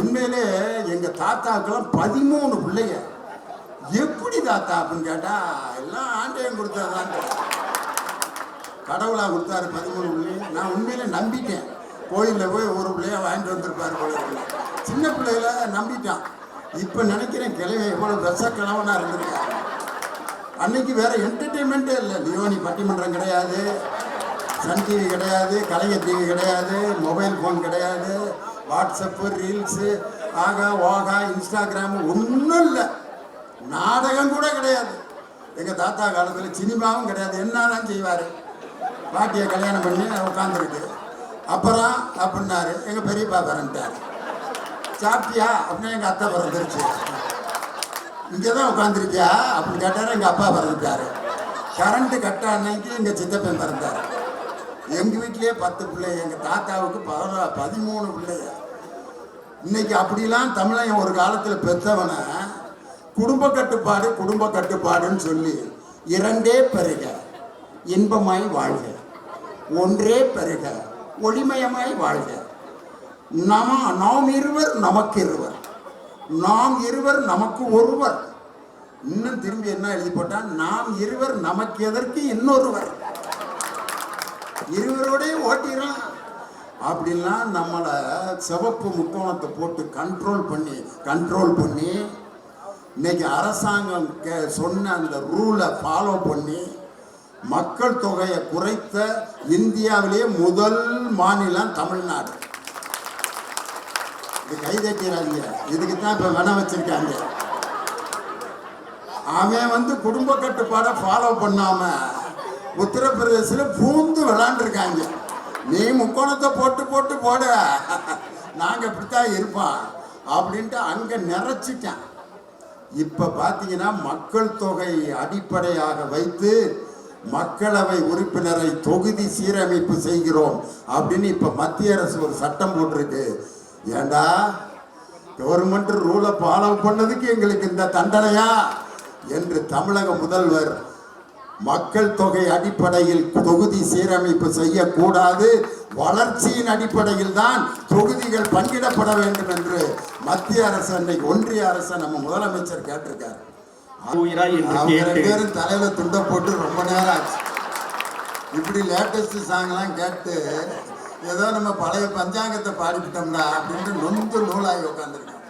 உண்மையிலே எங்க தாத்தாக்கெல்லாம் பதிமூணு பிள்ளைங்க. எப்படி தாத்தா அப்படின்னு கேட்டா எல்லாம் ஆண்டையும் கொடுத்தாதான் கடவுளா கொடுத்தாரு பதிமூணு பிள்ளைங்க. நான் உண்மையிலே நம்பிட்டேன். கோயிலில் போய் ஒரு பிள்ளைய வாங்கிட்டு வந்திருப்பாரு போல சின்ன பிள்ளைகள நம்பிட்டான். இப்போ நினைக்கிறேன் கிழமை எவ்வளோ விஷ கிழவனா இருந்திருக்காரு அன்னைக்கு வேற என்டர்டெயின்மெண்ட்டே இல்லை. லியோனி பட்டிமன்றம் கிடையாது. சன் டிவி கிடையாது. கலைஞர் டிவி கிடையாது. மொபைல் ஃபோன் கிடையாது. வாட்ஸ்அப்பு ரீல்ஸு ஆகா ஓகா இன்ஸ்டாகிராமு ஒன்றும் இல்லை நாடகம் கூட கிடையாது. எங்கள் தாத்தா காலத்தில் சினிமாவும் கிடையாது. என்னதான் செய்வார்? பாட்டியை கல்யாணம் பண்ணி உட்காந்துருக்கு அப்புறம் அப்படின்னாரு. எங்கள் பெரியப்பா பிறந்துட்டார். சாப்பிட்டியா? அப்படின்னு எங்கள் அத்தை பிறந்துருச்சு. இங்கே தான் உட்காந்துருக்கியா அப்படின்னு கேட்டார். எங்கள் அப்பா பிறந்துட்டார். கரண்ட்டு கட்ட அன்னைக்கு எங்கள் சித்தப்பன் பிறந்தார். எங்கள் வீட்டிலேயே பத்து பிள்ளை எங்கள் தாத்தாவுக்கு பதினா பதிமூணு பிள்ளைங்க. இன்னைக்கு அப்படிலாம் தமிழன் ஒரு காலத்தில் பெற்றவனை குடும்ப கட்டுப்பாடு குடும்ப கட்டுப்பாடுன்னு சொல்லி இரண்டே பெருக இன்பமாய் வாழ்க. ஒன்றே பெருக ஒளிமயமாய் வாழ்க. நம நாம் இருவர் நமக்கு இருவர். நாம் இருவர் நமக்கு ஒருவர். இன்னும் திரும்பி என்ன எழுதி போட்டா நாம் இருவர் நமக்கு எதற்கு இன்னொருவர்? இருவரோடய ஓட்டிடலாம். அப்படிலாம் நம்மளை சிவப்பு முக்கோணத்தை போட்டு கண்ட்ரோல் பண்ணி கண்ட்ரோல் பண்ணி இன்னைக்கு அரசாங்கம் கே- சொன்ன அந்த ரூலை ஃபாலோ பண்ணி மக்கள் தொகையை குறைத்த இந்தியாவிலேயே முதல் மாநிலம் தமிழ்நாடு. இது கைதட்டிடாதீங்க இதுக்கு தான் இப்போ வேணா வச்சிருக்காங்க. அவன் வந்து குடும்ப கட்டுப்பாடை ஃபாலோ பண்ணாம உத்தரப்பிரதேசில் பூந்து விளாண்டுருக்காங்க. நீ முக்கோணத்தை போட்டு போட்டு போட. நாங்கள் இப்படித்தான் இருப்போம் அப்படின்ட்டு அங்கே நிறைச்சிட்டேன். இப்போ பார்த்தீங்கன்னா மக்கள் தொகை அடிப்படையாக வைத்து மக்களவை உறுப்பினரை தொகுதி சீரமைப்பு செய்கிறோம் அப்படின்னு இப்போ மத்திய அரசு ஒரு சட்டம் போட்டிருக்கு. ஏண்டா? கவர்மெண்ட் ரூலை ஃபாலோ பண்ணதுக்கு எங்களுக்கு இந்த தண்டனையா? என்று தமிழக முதல்வர் மக்கள் தொகை அடிப்படையில் தொகுதி சீரமைப்பு செய்யக்கூடாது. வளர்ச்சியின் அடிப்படையில் தான் தொகுதிகள் பங்கிடப்பட வேண்டும் என்று மத்திய அரசு அன்னைக்கு ஒன்றிய அரசை நம்ம முதலமைச்சர் கேட்டிருக்காரு. பேரும் தலையில துண்டை போட்டு ரொம்ப நேரம் ஆச்சு. இப்படி லேட்டஸ்ட் சாங்லாம் கேட்டு ஏதோ நம்ம பழைய பஞ்சாங்கத்தை பாடிவிட்டோம்டா அப்படின்ட்டு நொந்து நூலாகி உட்காந்துருக்கோம்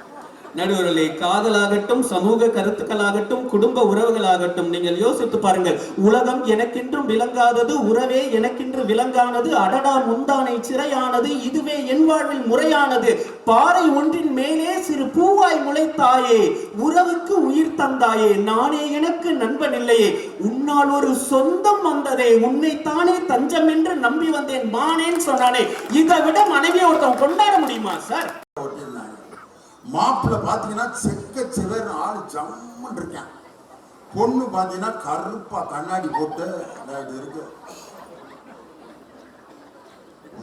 நடுவர்களே காதலாகட்டும் சமூக கருத்துக்களாகட்டும் குடும்ப உறவுகளாகட்டும் நீங்கள் யோசித்து பாருங்கள். உலகம் எனக்கென்றும் விளங்காதது உறவே எனக்கென்று விளங்கானது அடடா முந்தானை சிறையானது இதுவே என் வாழ்வில் முறையானது. பாறை ஒன்றின் மேலே சிறு பூவாய் முளைத்தாயே உறவுக்கு உயிர் தந்தாயே நானே எனக்கு நண்பன் இல்லையே. உன்னால் ஒரு சொந்தம் வந்ததே உன்னைத்தானே தஞ்சம் என்று நம்பி வந்தேன் மானேன்னு சொன்னானே. இதை விட மனைவியை ஒருத்தன் கொண்டாட முடியுமா சார்? மாப்பிள்ளை பார்த்தீங்கன்னா செக்க சிவர் ஆள் ஜம்முன்னு இருக்கேன். பொண்ணு பார்த்தீங்கன்னா கருப்பா கண்ணாடி போட்டு இது இருக்கு.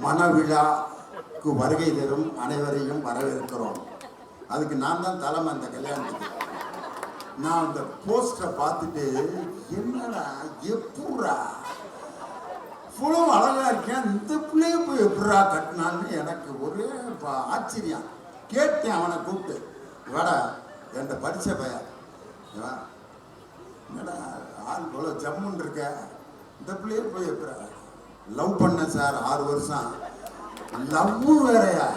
மனவிழாக்கு வருகை தரும் அனைவரையும் வரவேற்கிறோம். அதுக்கு நான் தான் தலைமை அந்த கல்யாணத்துக்கு. நான் அந்த போஸ்டரை பார்த்துட்டு என்னடா எப்பூரா? இவ்வளோ அழகா இருக்கேன். இந்த பிள்ளைய போய் எப்படா கட்டினான்னு எனக்கு ஒரே ஆச்சரியம். கேட்டேன் அவனை கூப்பிட்டு. வாடா என்கிட்ட படித்த பையன். என்னடா ஆள் போல ஜம்முன்னு இருக்க? இந்த பிள்ளையே போய் எப்படா? லவ் பண்ண சார் ஆறு வருஷம். லவ்வும் வேறயா?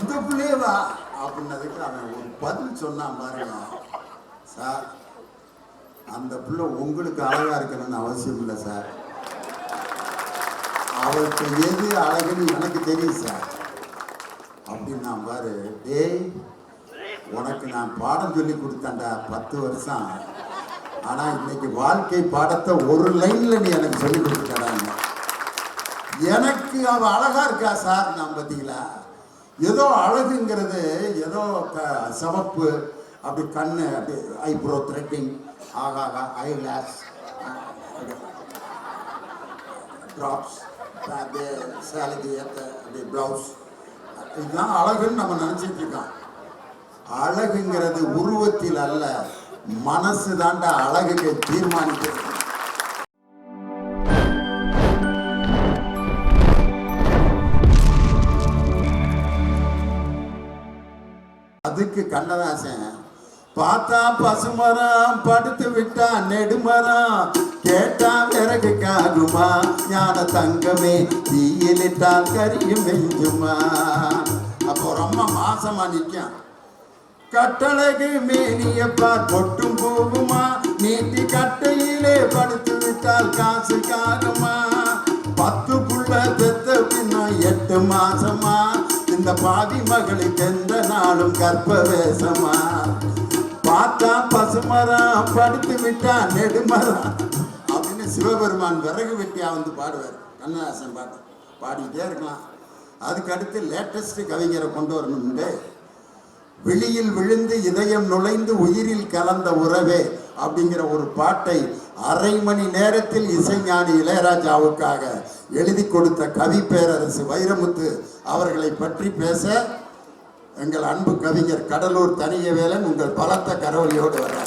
இந்த பிள்ளையவா அப்படின்னதுக்கு அவன் ஒரு பதில் சொன்னான் பாருங்க. சார் அந்த பிள்ளை உங்களுக்கு அழகா இருக்கணும்னு அவசியம் இல்லை சார் அவருக்கு எது அழகுன்னு எனக்கு தெரியும் சார் அப்படின்னா பாரு டேய் உனக்கு நான் பாடம் சொல்லி கொடுத்தேன்டா பத்து வருஷம். ஆனா இன்னைக்கு வாழ்க்கை பாடத்தை ஒரு லைன்ல நீ எனக்கு சொல்லி கொடுத்துட்டாங்க எனக்கு அவ அழகா இருக்கா சார் நான் பார்த்தீங்களா ஏதோ அழகுங்கிறது ஏதோ க சிவப்பு அப்படி கண்ணு அப்படி ஐப்ரோ த்ரெட்டிங் ஆகாகா ஐ லேஷ் ட்ராப்ஸ் அப்படியே சேலரி ஏற்ற அப்படியே ப்ளவுஸ் இதுதான் அழகுன்னு நம்ம நினச்சிட்டு இருக்கோம். அழகுங்கிறது உருவத்தில் அல்ல மனசு தாண்டா அழகுக்கு தீர்மானிக்கிறது. அதுக்கு கண்ணதாசன் பார்த்தா பசுமரம் படுத்து விட்டா நெடுமரம் கேட்டா விறகு காகுமா ஞான தங்கமே தீயிலிட்டால் கரியும் வெஞ்சுமா மாசமா நிற்கும் கட்டழகு மேனியப்பா தொட்டும் போகுமா? நீட்டி கட்டையிலே படுத்து விட்டால் காசு காகுமா பத்து புள்ள பெத்த பின்னா எட்டு மாசமா? இந்த பாதி மகளுக்கு எந்த நாளும் கற்ப வேஷமா? பார்த்தா பசுமரம் படுத்து விட்டா நெடுமரம். அப்படின்னு சிவபெருமான் விறகு வெட்டியா வந்து பாடுவார். கண்ணதாசன் பாட்டு. பாடிக்கிட்டே இருக்கலாம். அதுக்கு அடுத்து லேட்டஸ்ட் கவிஞரை கொண்டு வரணும்னு வெளியில் விழுந்து இதயம் நுழைந்து உயிரில் கலந்த உறவே அப்படிங்கிற ஒரு பாட்டை அரை மணி நேரத்தில் இசைஞானி இளையராஜாவுக்காக எழுதி கொடுத்த கவி பேரரசு வைரமுத்து அவர்களை பற்றி பேச எங்கள் அன்பு கவிஞர் கடலூர் தனியவேலன் உங்கள் பலத்த கரவலியோடு வர்றார்.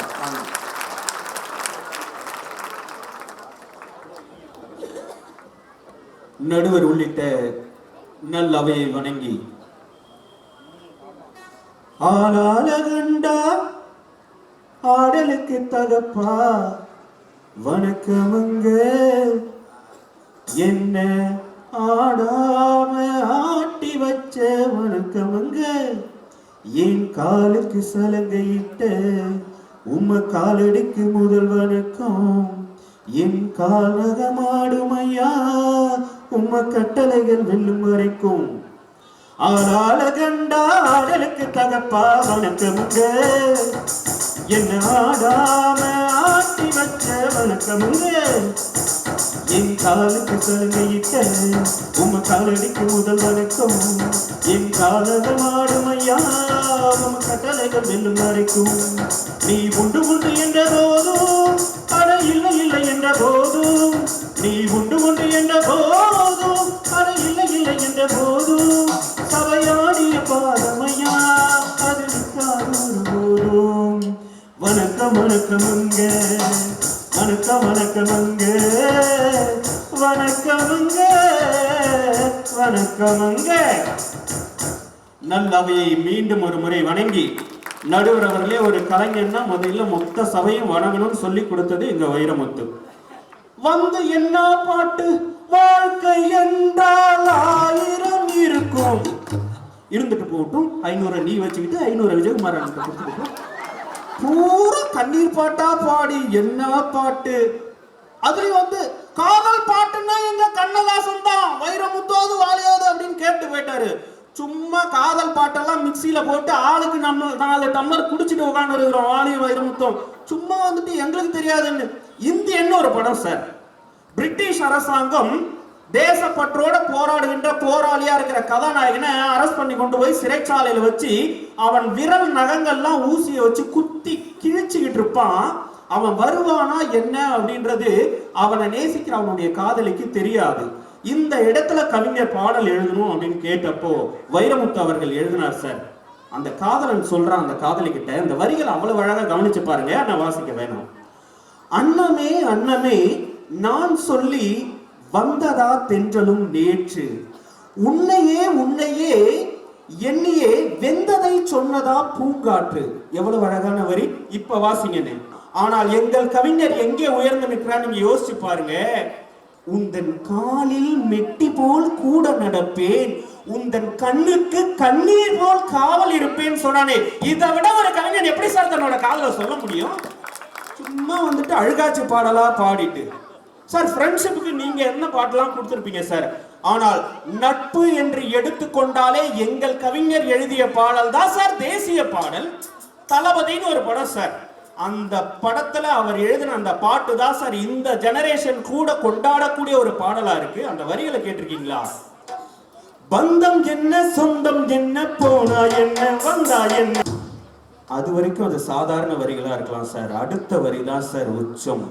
நடுவர் உள்ளிட்ட நல் அவையை வணங்கி. ஆளால கண்டா ஆடலுக்கு தகப்பா வணக்கமுங்க. என்ன ஆடாம ஆட்டி வச்ச வணக்கமுங்க? என் காலுக்கு சலங்கையிட்ட உம்ம காலடிக்கு முதல் வணக்கம். என் காலகமாடும் ஐயா உம்ம கட்டளைகள் வெல்லும் வரைக்கும். ஆளால கண்டா ஆடலுக்கு தகப்பா வணக்கமுங்க என்ன ஆடாம ஆட்டி வச்ச வணக்கமுங்க என் காலுக்கு சலுகையிட்ட உம்ம காலடிக்கு முதல் வணக்கம். என் காலத மாடுமையா ஐயா உம் கட்டளைகள் வெல்லும் வரைக்கும். நீ உண்டு உண்டு என்ற போதும் அட இல்லை இல்லை என்ற போதும். நீ உண்டு உண்டு என்ற போதும் போது சபையாடிய பாதமையா அது நிற்காது வணக்கம் வணக்கமுங்க வணக்கம் வணக்கமுங்க வணக்கமுங்க வணக்கமுங்க நல்லவையை மீண்டும் ஒரு முறை வணங்கி நடுவர் அவர்களே ஒரு கலைஞன்னா முதல்ல மொத்த சபையும் வணங்கணும்னு சொல்லி கொடுத்தது எங்க வைரமுத்து. வந்து என்ன பாட்டு? வாழ்க்கை என்றால் ஆயிரம் இருக்கும். இருந்துட்டு போகட்டும். ஐநூறு நீ வச்சுக்கிட்டு ஐநூறு விஜயகுமார் பூரா கண்ணீர் பாட்டா பாடி என்ன பாட்டு? அதுலயும் வந்து காதல் பாட்டுன்னா எங்க கண்ணதாசன் தான். வைரமுத்தோது வாழையோது அப்படின்னு கேட்டு போயிட்டாரு. சும்மா காதல் பாட்டெல்லாம் மிக்சியில போட்டு ஆளுக்கு நம்ம நாலு டம்ளர் குடிச்சிட்டு உட்காந்து இருக்கிறோம் வாழையும் வைரமுத்தம். சும்மா வந்துட்டு எங்களுக்கு தெரியாதுன்னு. இந்தியன்னு ஒரு படம் சார்? பிரிட்டிஷ் அரசாங்கம் தேசப்பற்றோட போராடுகின்ற போராளியா இருக்கிற கதாநாயகனை அரெஸ்ட் பண்ணி கொண்டு போய் சிறைச்சாலையில வச்சு அவன் விரல் நகங்கள்லாம் ஊசியை வச்சு குத்தி கிழிச்சுக்கிட்டு இருப்பான். அவன் வருவானா என்ன அப்படின்றது அவனை நேசிக்கிற அவனுடைய காதலிக்கு தெரியாது. இந்த இடத்துல கவிஞர் பாடல் எழுதணும் அப்படின்னு கேட்டப்போ வைரமுத்து அவர்கள் எழுதினார் சார் அந்த காதலன் சொல்றான் அந்த காதலி கிட்ட இந்த வரிகள் அவ்வளவு அழகா கவனிச்சு பாருங்க நான் வாசிக்க வேணும். அன்னமே அன்னமே நான் சொல்லி வந்ததா தென்றலும் நேற்று. உன்னையே உன்னையே எண்ணியே வெந்ததை சொன்னதா பூங்காற்று. எவ்வளவு அழகான வரி. இப்ப வாசிங்கன்னு ஆனால் எங்கள் கவிஞர் எங்கே உயர்ந்து நிற்கிறான்னு நீங்க யோசிச்சு பாருங்க. உந்தன் காலில் மெட்டி போல் கூட நடப்பேன். உந்தன் கண்ணுக்கு கண்ணீர் போல் காவல் இருப்பேன் சொன்னானே. இதை விட ஒரு கவிஞன் எப்படி சார் தன்னோட காதல சொல்ல முடியும்? சும்மா வந்துட்டு அழுகாச்சி பாடலா பாடிட்டு. சார் ஃப்ரெண்ட்ஷிப்புக்கு நீங்க என்ன பாட்டெல்லாம் கொடுத்துருப்பீங்க சார்? ஆனால் நட்பு என்று எடுத்துக்கொண்டாலே எங்கள் கவிஞர் எழுதிய பாடல் தான் சார் தேசிய பாடல். தளபதின்னு ஒரு படம் சார். அந்த படத்துல அவர் எழுதின அந்த பாட்டு தான் சார் இந்த ஜெனரேஷன் கூட கொண்டாடக்கூடிய ஒரு பாடலா இருக்கு. அந்த வரிகளை கேட்டிருக்கீங்களா? பந்தம் என்ன சொந்தம் என்ன போனா என்ன வந்தா என்ன? அது வரைக்கும் அது சாதாரண வரிகளா இருக்கலாம் சார். அடுத்த வரி தான் சார் உச்சம்.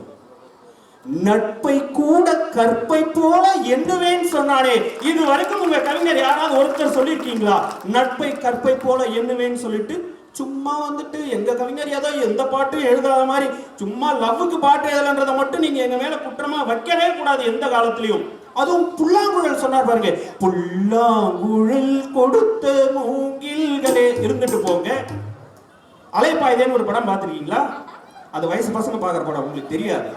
நட்பை கூட கற்பை போல எண்ணுவேன் சொன்னானே. இது வரைக்கும் உங்க கவிஞர் யாராவது ஒருத்தர் சொல்லியிருக்கீங்களா? நட்பை கற்பை போல எண்ணுவேன்னு சொல்லிட்டு சும்மா வந்துட்டு எங்க கவிஞர் ஏதோ எந்த பாட்டும் எழுதாத மாதிரி சும்மா லவ்வுக்கு பாட்டு எழுதலன்றதை மட்டும் நீங்க எங்க மேல குற்றமா வைக்கவே கூடாது எந்த காலத்திலையும். அதுவும் புல்லாங்குழல் சொன்னார் பாருங்க புல்லாங்குழல் கொடுத்த மூங்கில்களே. இருந்துட்டு போங்க. அலைப்பாயுதேன்னு ஒரு படம் பார்த்திருக்கீங்களா? அது வயசு பசங்க பார்க்குற படம் உங்களுக்கு தெரியாது.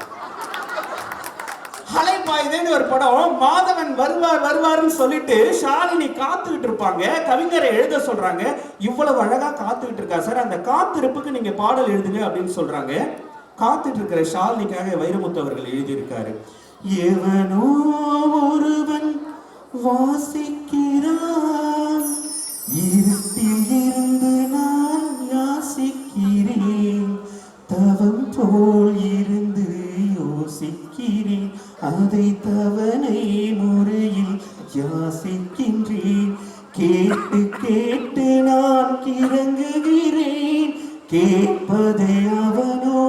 அலைப்பாயுதேன்னு ஒரு படம். மாதவன் வருவார் வருவார்னு சொல்லிட்டு ஷாலினி காத்துக்கிட்டு இருப்பாங்க. கவிஞரை எழுத சொல்றாங்க. இவ்வளவு அழகா காத்துக்கிட்டு இருக்கா. சார் அந்த காத்திருப்புக்கு நீங்க பாடல் எழுதுங்க அப்படின்னு சொல்றாங்க. காத்துட்டு இருக்கிற ஷாலினிக்காக வைரமுத்து அவர்கள் எழுதியிருக்காரு. எவனோ ஒருவன் வாசிக்கிறான். இருட்டில் இருந்து நான் யாசிக்கிறேன். தவம் போல் இருந்து யோசிக்கிறேன். அதை கேட்டு கேட்டு நான் கிறங்குகிறேன். கேட்பதை அவனோ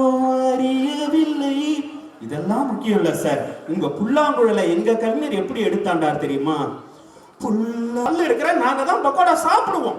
அறியவில்லை. இதெல்லாம் முக்கியம் இல்ல சார். உங்க புல்லாங்குழலை எங்க கவிஞர் எப்படி எடுத்தாண்டார் தெரியுமா? புல்ல இருக்கிற நாங்க தான் பக்கோடா சாப்பிடுவோம்.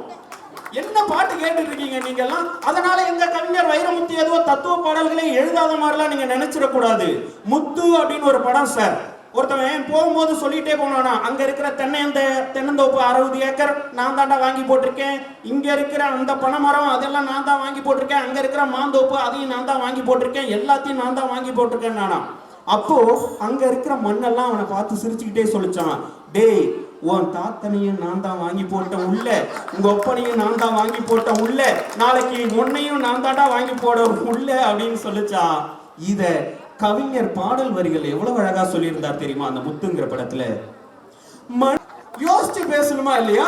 என்ன பாட்டு கேட்டுட்டு இருக்கீங்க நீங்க எல்லாம் அதனால எங்க கவிஞர் வைரமுத்து ஏதோ தத்துவ பாடல்களை எழுதாத மாதிரிலாம் நீங்க நினைச்சிடக்கூடாது. முத்து அப்படின்னு ஒரு படம் சார். ஒருத்தவன் போகும்போது சொல்லிட்டே போனானா அங்க இருக்கிற தென்னை அந்த தென்னந்தோப்பு அறுபது ஏக்கர் நான் தாண்டா வாங்கி போட்டிருக்கேன். இங்க இருக்கிற அந்த பனைமரம் அதெல்லாம் நான் தான் வாங்கி போட்டிருக்கேன். அங்க இருக்கிற மாந்தோப்பு அதையும் நான் தான் வாங்கி போட்டிருக்கேன். எல்லாத்தையும் நான் தான் வாங்கி போட்டிருக்கேன் நானா அப்போ அங்க இருக்கிற மண்ணெல்லாம் அவனை பார்த்து சிரிச்சுக்கிட்டே சொல்லிச்சான் டேய் உன் தாத்தனையும் நான் தான் வாங்கி போட்டேன் உள்ள உங்க ஒப்பனையும் நான் தான் வாங்கி போட்டேன் உள்ள நாளைக்கு உன்னையும் நான் தாண்டா வாங்கி போட உள்ள அப்படின்னு சொல்லிச்சா இதை கவிஞர் பாடல் வரிகள் எவ்வளவு அழகா சொல்லியிருந்தார் தெரியுமா? அந்த முத்துங்கிற படத்துல. யோசிச்சு பேசணுமா இல்லையா?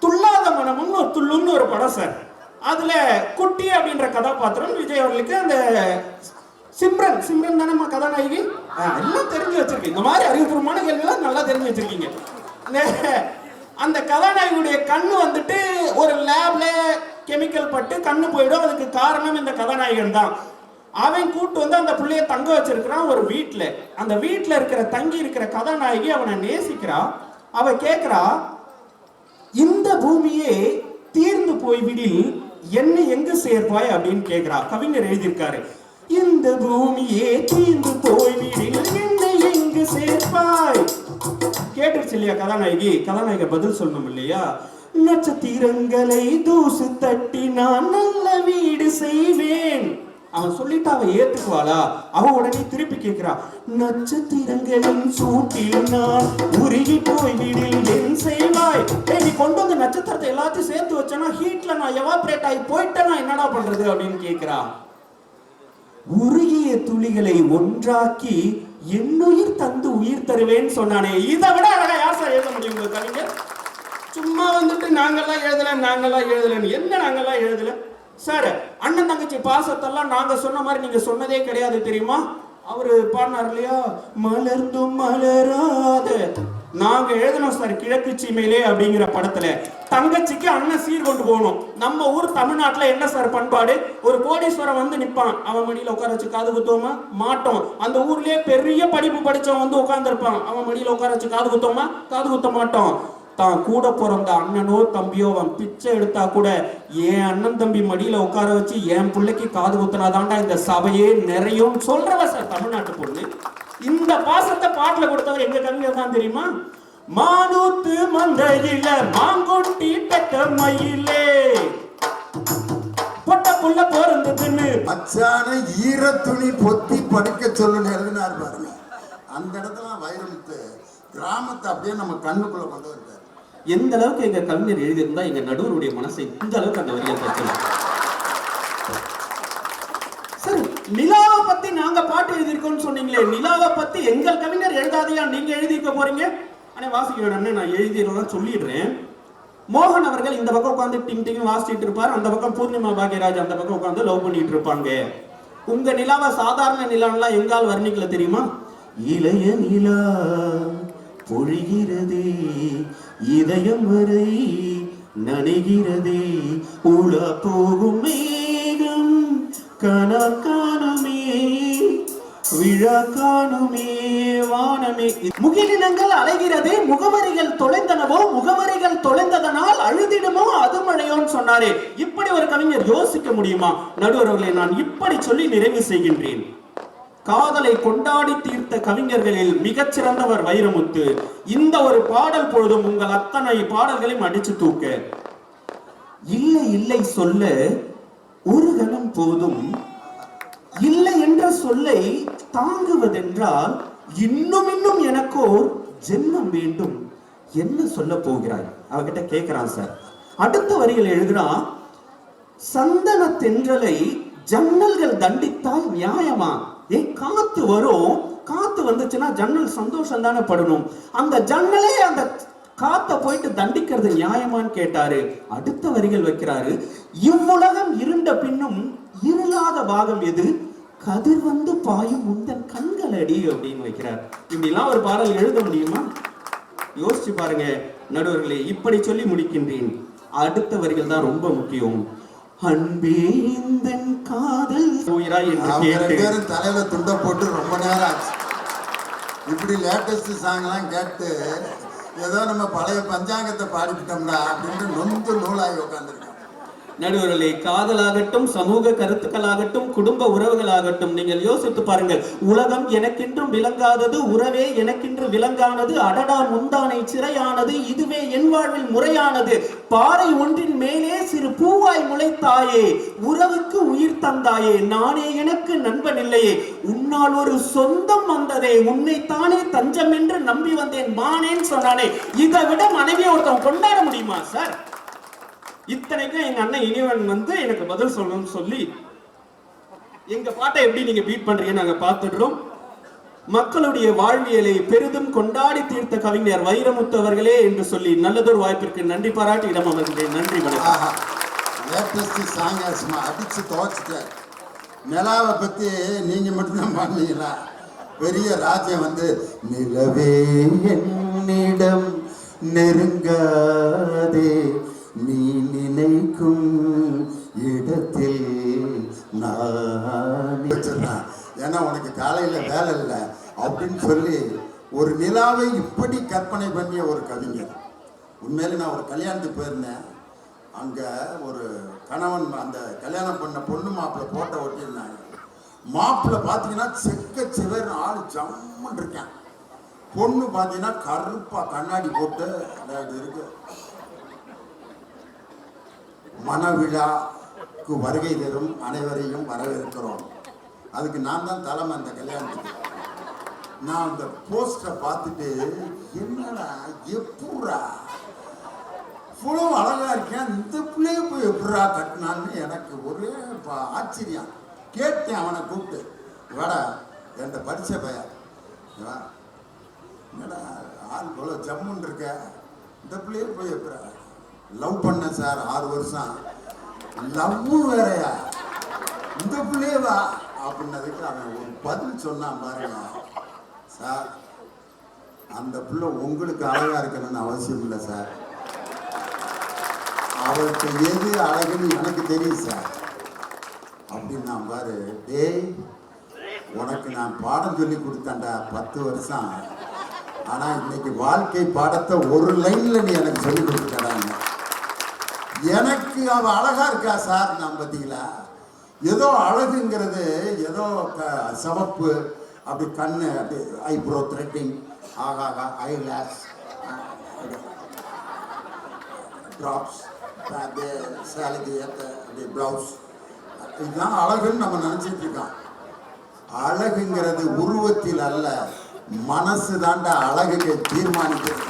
துள்ளாத மனமும் ஒரு துள்ளும்னு ஒரு படம் சார். அதுல குட்டி அப்படின்ற கதாபாத்திரம் விஜய் அவர்களுக்கு அந்த சிம்ரன் சிம்ரன் தானே கதாநாயகி? ஆ, எல்லாம் தெரிஞ்சு வச்சிருக்கீங்க இந்த மாதிரி அறிவுபூர்வமான கேள்விலாம் நல்லா தெரிஞ்சு வச்சிருக்கீங்க. அந்த கதாநாயகியுடைய கண்ணு வந்துட்டு ஒரு லேப்ல கெமிக்கல் பட்டு கண்ணு போயிடும். அதுக்கு காரணம் இந்த கதாநாயகன் தான். அவன் கூட்டு வந்து அந்த புள்ளைய தங்க வச்சிருக்கிறான் ஒரு வீட்டுல அந்த வீட்டுல இருக்கிற தங்கி இருக்கிற கதாநாயகி அவனை நேசிக்கிறா. அவ கேக்குறா இந்த பூமியே தீர்ந்து போய்விடில் என்னை எங்கு சேர்ப்பாய் அப்படின்னு கேக்குறா. கவிஞர் எழுதியிருக்காரு. இந்த பூமியே தீர்ந்து போய்விடில் என்னை எங்கு சேர்ப்பாய் கேட்டுருச்சு இல்லையா கதாநாயகி? கதாநாயகர் பதில் சொல்லணும் இல்லையா? நட்சத்திரங்களை தூசு தட்டி நான் நல்ல வீடு செய்வேன் அவன் சொல்லிட்டு அவன் ஏத்துக்குவாளா? அவ உடனே திருப்பி கேக்குறா நட்சத்திரங்களும் சூட்டில் நான் உருகி போய்விடில் என் செய்வாய் ஏய் நீ கொண்டு வந்து நட்சத்திரத்தை எல்லாத்தையும் சேர்த்து வச்சனா ஹீட்ல நான் எவாப்ரேட் ஆகி போயிட்டேனா என்னடா பண்றது? அப்படின்னு கேக்குறா. உருகிய துளிகளை ஒன்றாக்கி என்னுயிர் தந்து உயிர் தருவேன்னு சொன்னானே. இதை விட அழகா யார் சார் எழுத முடியும் உங்களுக்கு கவிஞர்? சும்மா வந்துட்டு நாங்கெல்லாம் எழுதல நாங்கெல்லாம் எழுதலன்னு. என்ன நாங்கெல்லாம் எழுதல? சார் அண்ணன் தங்கச்சி பாசத்தெல்லாம் நாங்க சொன்ன மாதிரி நீங்க சொன்னதே கிடையாது தெரியுமா? அவரு பாடினார் இல்லையா? மலர்ந்தும் மலராத. நாங்க எழுதணும் சார் கிழக்கு சீமையிலே அப்படிங்கிற படத்துல. தங்கச்சிக்கு அண்ணன் சீர் கொண்டு போகணும். நம்ம ஊர் தமிழ்நாட்டுல என்ன சார் பண்பாடு? ஒரு கோடீஸ்வரன் வந்து நிப்பான். அவன் மடியில உட்கார வச்சு காது குத்தோமா மாட்டோம். அந்த ஊர்லயே பெரிய படிப்பு படிச்சவன் வந்து உட்கார்ந்துருப்பான். அவன் மடியில உட்கார வச்சு காது குத்தோமா காது குத்த மாட்டோம். தான் கூட பிறந்த அண்ணனோ தம்பியோ அவன் பிச்சை எடுத்தா கூட என் அண்ணன் தம்பி மடியில உட்கார வச்சு என் பிள்ளைக்கு காது குத்துனாதான்டா இந்த சபையே நிறையும் சொல்றவ சார் தமிழ்நாட்டு பொண்ணு. இந்த பாசத்தை பாட்டுல கொடுத்தவர் எங்க கவிஞர் தான் தெரியுமா? மானூத்து மந்தையில மாங்குட்டி பெட்ட மயிலே பொட்ட புள்ள பிறந்ததுன்னு பச்சான ஈர துணி பொத்தி படுக்க சொல்லுன்னு எழுதினார் பாருங்க. அந்த இடத்துல வைரமுத்து கிராமத்தை அப்படியே நம்ம கண்ணுக்குள்ள கொண்டு வந்தார். எந்த அளவுக்கு எங்க கவிஞர் எழுதியிருந்தா எங்க நடுவருடைய மனசை இந்த அளவுக்கு அந்த வரியை தச்சலாம் சார் நிலாவை பத்தி நாங்க பாட்டு எழுதியிருக்கோம்னு சொன்னீங்களே நிலாவை பத்தி எங்கள் கவிஞர் எழுதாதையா நீங்க எழுதியிருக்க போறீங்க? ஆனா வாசிக்க நான் எழுதிடுறேன் சொல்லிடுறேன். மோகன் அவர்கள் இந்த பக்கம் உட்காந்து டிங் டிங் வாசிட்டு இருப்பார். அந்த பக்கம் பூர்ணிமா பாக்யராஜ் அந்த பக்கம் உட்காந்து லவ் பண்ணிட்டு இருப்பாங்க. உங்க நிலாவை சாதாரண நிலான்லாம் எங்கால் வர்ணிக்கல தெரியுமா? இளைய நிலா பொழிகிறதே இதயம் வரை நனைகிறதே உலா போகும் மேகம் கனா காணுமே விழா காணுமே வானமே. முகிலினங்கள் அலைகிறதே முகவரிகள் தொலைந்தனவோ முகவரிகள் தொலைந்ததனால் அழுதிடுமோ அது மழையோன்னு சொன்னாரே. இப்படி ஒரு கவிஞர் யோசிக்க முடியுமா? நடுவர்களை நான் இப்படி சொல்லி நிறைவு செய்கின்றேன். காதலை கொண்டாடி தீர்த்த கவிஞர்களில் மிகச்சிறந்தவர் வைரமுத்து. இந்த ஒரு பாடல் பொழுதும் உங்கள் அத்தனை பாடல்களையும் அடிச்சு தூக்க. இல்லை இல்லை சொல்ல ஒரு போதும். இல்லை என்ற சொல்லை தாங்குவதென்றால் இன்னும் இன்னும் எனக்கோர் ஜென்மம் வேண்டும். என்ன சொல்ல போகிறாய்? அவகிட்ட கேட்கிறான் சார். அடுத்த வரியில் எழுதுறான் சந்தன தென்றலை ஜன்னல்கள் தண்டித்தால் நியாயமா? ஏன் காத்து வரும். காத்து வந்துச்சுன்னா ஜன்னல் சந்தோஷம் தானே படணும். அந்த ஜன்னலே அந்த காத்த போயிட்டு தண்டிக்கிறது நியாயமான்னு கேட்டாரு. அடுத்த வரிகள் வைக்கிறாரு. இவ்வுலகம் இருண்ட பின்னும் இருளாத பாகம் எது? கதிர் வந்து பாயும் முந்தன் கண்கள் அடி அப்படின்னு வைக்கிறார். இப்படிலாம் ஒரு பாடல் எழுத முடியுமா? யோசிச்சு பாருங்க நடுவர்களே இப்படி சொல்லி முடிக்கின்றேன். அடுத்த வரிகள் தான் ரொம்ப முக்கியம். அன்பே இந்தன் காதல் போயிராய் என்று அவங்க ரெண்டு கேட்டு பேரும் தலையில துண்டை போட்டு ரொம்ப நேரம் ஆச்சு. இப்படி லேட்டஸ்ட் சாங்லாம் கேட்டு ஏதோ நம்ம பழைய பஞ்சாங்கத்தை பாடிவிட்டோம்டா அப்படின்ட்டு நொந்து நூலாகி உட்காந்துருக்கோம் நடுவர்களே காதலாகட்டும் சமூக கருத்துக்களாகட்டும் குடும்ப உறவுகளாகட்டும் நீங்கள் யோசித்து பாருங்கள். உலகம் எனக்கென்றும் விளங்காதது உறவே எனக்கென்று விளங்கானது அடடா முந்தானை சிறையானது இதுவே என் வாழ்வில் முறையானது. பாறை ஒன்றின் மேலே சிறு பூவாய் முளைத்தாயே உறவுக்கு உயிர் தந்தாயே நானே எனக்கு நண்பன் இல்லையே. உன்னால் ஒரு சொந்தம் வந்ததே உன்னைத்தானே தஞ்சம் என்று நம்பி வந்தேன் மானேன்னு சொன்னானே. இதை விட மனைவியை ஒருத்தன் கொண்டாட முடியுமா சார்? இத்தனைக்கும் எங்க அண்ணன் இனிவன் வந்து எனக்கு பதில் சொல்லணும்னு சொல்லி எங்க பாட்டை எப்படி நீங்க பீட் பண்றீங்கன்னு நாங்க பார்த்துடுறோம். மக்களுடைய வாழ்வியலை பெரிதும் கொண்டாடி தீர்த்த கவிஞர் வைரமுத்து அவர்களே என்று சொல்லி நல்லதொரு வாய்ப்பிற்கு நன்றி பாராட்டி இடம் அமர்ந்தேன் நன்றி வணக்கம். அடிச்சு துவச்சிட்டேன். நிலாவை பத்தி நீங்க மட்டும்தான் பாடுனீங்களா? பெரிய ராஜ்யம் வந்து நிலவே என்னிடம் நெருங்காதே நீ நினைக்கும் இடத்தில் நான் ஏன்னா உனக்கு காலையில வேலை இல்லை அப்படின்னு சொல்லி ஒரு நிலாவை இப்படி கற்பனை பண்ணிய ஒரு கவிஞர். உண்மையில நான் ஒரு கல்யாணத்துக்கு போயிருந்தேன். அங்கே ஒரு கணவன் அந்த கல்யாணம் பண்ண பொண்ணு மாப்பிள்ளை போட்டோ ஒட்டியிருந்தாங்க மாப்பிள்ளை பார்த்தீங்கன்னா செக்க சிவர் ஆள் ஜம்முன்னு இருக்கேன். பொண்ணு பார்த்தீங்கன்னா கருப்பா கண்ணாடி போட்டு அது இருக்கு. மனவிழாக்கு வருகை தரும் அனைவரையும் வரவேற்கிறோம். அதுக்கு நான் தான் தலைமை அந்த கல்யாணத்துக்கு. நான் அந்த போஸ்டரை பார்த்துட்டு என்னடா எப்பூரா? இவ்வளோ அழகா இருக்கேன். இந்த பிள்ளைய போய் எப்படா கட்டினான்னு எனக்கு ஒரே ஆச்சரியம். கேட்டேன் அவனை கூப்பிட்டு. வேடா என்கிட்ட படிச்ச பையன். என்னடா ஆள் இவ்வளோ ஜம்முன்னு இருக்க? இந்த பிள்ளைய போய் எப்படா லவ் பண்ண சார் ஆறு வருஷம். லவ்வும் வேறயா? இந்த பிள்ளையவா அப்படின்னதுக்கு அவன் ஒரு பதில் சொன்னான் பாருங்க. சார் அந்த பிள்ளை உங்களுக்கு அழகா இருக்கணும்னு அவசியம் இல்லை சார். அவளுக்கு எது அழகுன்னு எனக்கு தெரியும் சார். அப்படின்னு நான் பாரு டேய் உனக்கு நான் பாடம் சொல்லி கொடுத்தேன்டா பத்து வருஷம். ஆனா இன்னைக்கு வாழ்க்கை பாடத்தை ஒரு லைன்ல நீ எனக்கு சொல்லி கொடுத்துட்டடாங்க எனக்கு அவள் அழகா இருக்கா சார்? நான் பார்த்தீங்களா ஏதோ அழகுங்கிறது ஏதோ க- சிவப்பு அப்படி கண்ணு அப்படி ஐப்ரோ த்ரெட்டிங் ஆகாகா ஐ லேஷ் ட்ராப்ஸ் அப்படியே சேலைக்கு ஏற்ற அப்படியே ப்ளவுஸ் இதுதான் அழகுன்னு நம்ம நினச்சிட்டு இருக்கோம். அழகுங்கிறது உருவத்தில் அல்ல மனசு தாண்டா அழகுக்கு தீர்மானிக்கிறது.